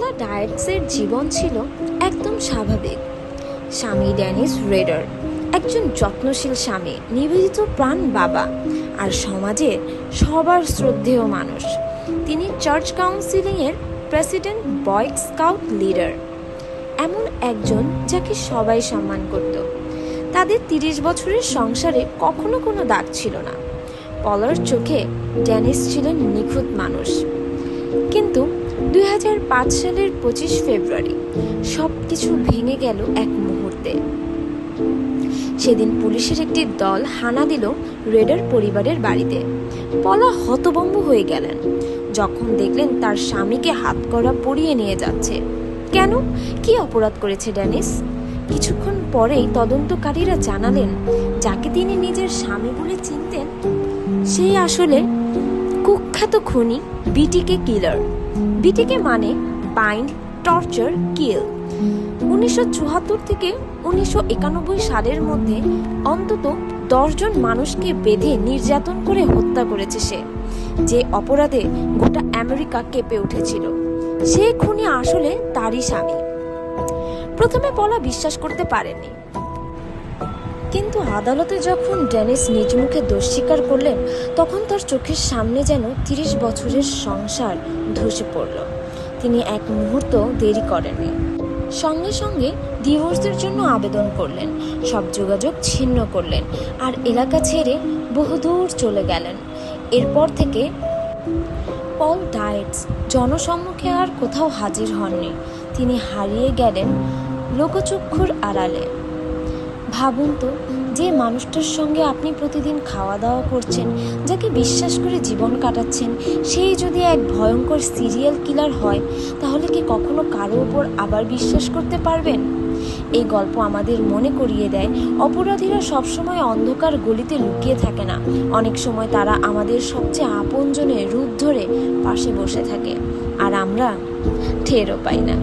পলা ডায়েটসের জীবন ছিল একদম স্বাভাবিক। স্বামী ড্যানিস রেডার, একজন যত্নশীল স্বামী, নিবেদিত প্রাণ বাবা আর সমাজের সবার শ্রদ্ধেয় মানুষ। তিনি চার্চ কাউন্সিলিংয়ের প্রেসিডেন্ট বয় স্কাউট লিডার। এমন একজন যাকে সবাই সম্মান করত। তাদের তিরিশ বছরের সংসারে কখনো কোনো দাগ ছিল না। পলার চোখে ড্যানিস ছিলেন নিখুঁত মানুষ। দুই সালের পঁচিশ ফেব্রুয়ারি সব কিছু ভেঙে গেল এক মুহূর্তে। সেদিন পুলিশের একটি দল হানা দিল রেডার পরিবারের বাড়িতে। পলা হতবম্ব হয়ে গেলেন। যখন দেখলেন তার স্বামীকে হাতকড়া পরিয়ে নিয়ে যাচ্ছে। কেন? কি অপরাধ করেছে ড্যানিস? কিছুক্ষণ পরেই তদন্তকারীরা জানালেন, যাকে তিনি নিজের স্বামী বলে চিনতেন, সেই আসলে কুখ্যাত খুনি বিটিকে কিলার। বিটিকে মানে বাইন্ড, টর্চার, কিল। উনিশশো চুয়াত্তর থেকে উনিশশো একানব্বই সালের মধ্যে অন্তত দশজন মানুষকে বেঁধে নির্যাতন করে হত্যা করেছে সে, যে অপরাধে গোটা আমেরিকা কেঁপে উঠেছিল। সে খুনি আসলে তারই স্বামী। প্রথমে পলা বিশ্বাস করতে পারেনি কিন্তু আদালতে যখন ডেনিস নিজ মুখে দোষ স্বীকার করলেন, তখন তার চোখের সামনে যেন তিরিশ বছরের সংসার ধসে পড়ল। তিনি এক মুহূর্ত দেরি করেননি। সঙ্গে সঙ্গে ডিভোর্সের জন্য আবেদন করলেন। সব যোগাযোগ ছিন্ন করলেন আর এলাকা ছেড়ে বহুদূর চলে গেলেন। এরপর থেকে পল ডায়েটস জনসম্মুখে আর কোথাও হাজির হননি। তিনি হারিয়ে গেলেন লোকচক্ষুর আড়ালে। ভাবুন তো, যে মানুষটার সঙ্গে আপনি প্রতিদিন খাওয়া দাওয়া করছেন, যাকে বিশ্বাস করে জীবন কাটাচ্ছেন, সেই যদি এক ভয়ঙ্কর সিরিয়াল কিলার হয়, তাহলে কি কখনো কারও ওপর আবার বিশ্বাস করতে পারবেন? এই গল্প আমাদের মনে করিয়ে দেয়, অপরাধীরা সবসময় অন্ধকার গলিতে লুকিয়ে থাকে না। অনেক সময় তারা আমাদের সবচেয়ে আপনজনের রূপ ধরে পাশে বসে থাকে, আর আমরা টেরও পাই না।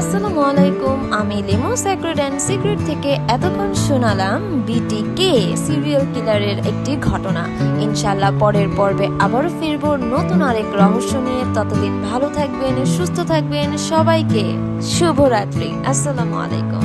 আসসালামু আলাইকুম, আমি লেমন সেক্রেট অ্যান্ড সিক্রেট থেকে এতক্ষণ শোনালাম বিটিকে সিরিয়াল কিলারের একটি ঘটনা। ইনশাল্লাহ পরের পর্বে আবারও ফিরব নতুন আরেক রহস্য নিয়ে। ততদিন ভালো থাকবেন, সুস্থ থাকবেন, সবাইকে শুভরাত্রি। আসসালামু আলাইকুম।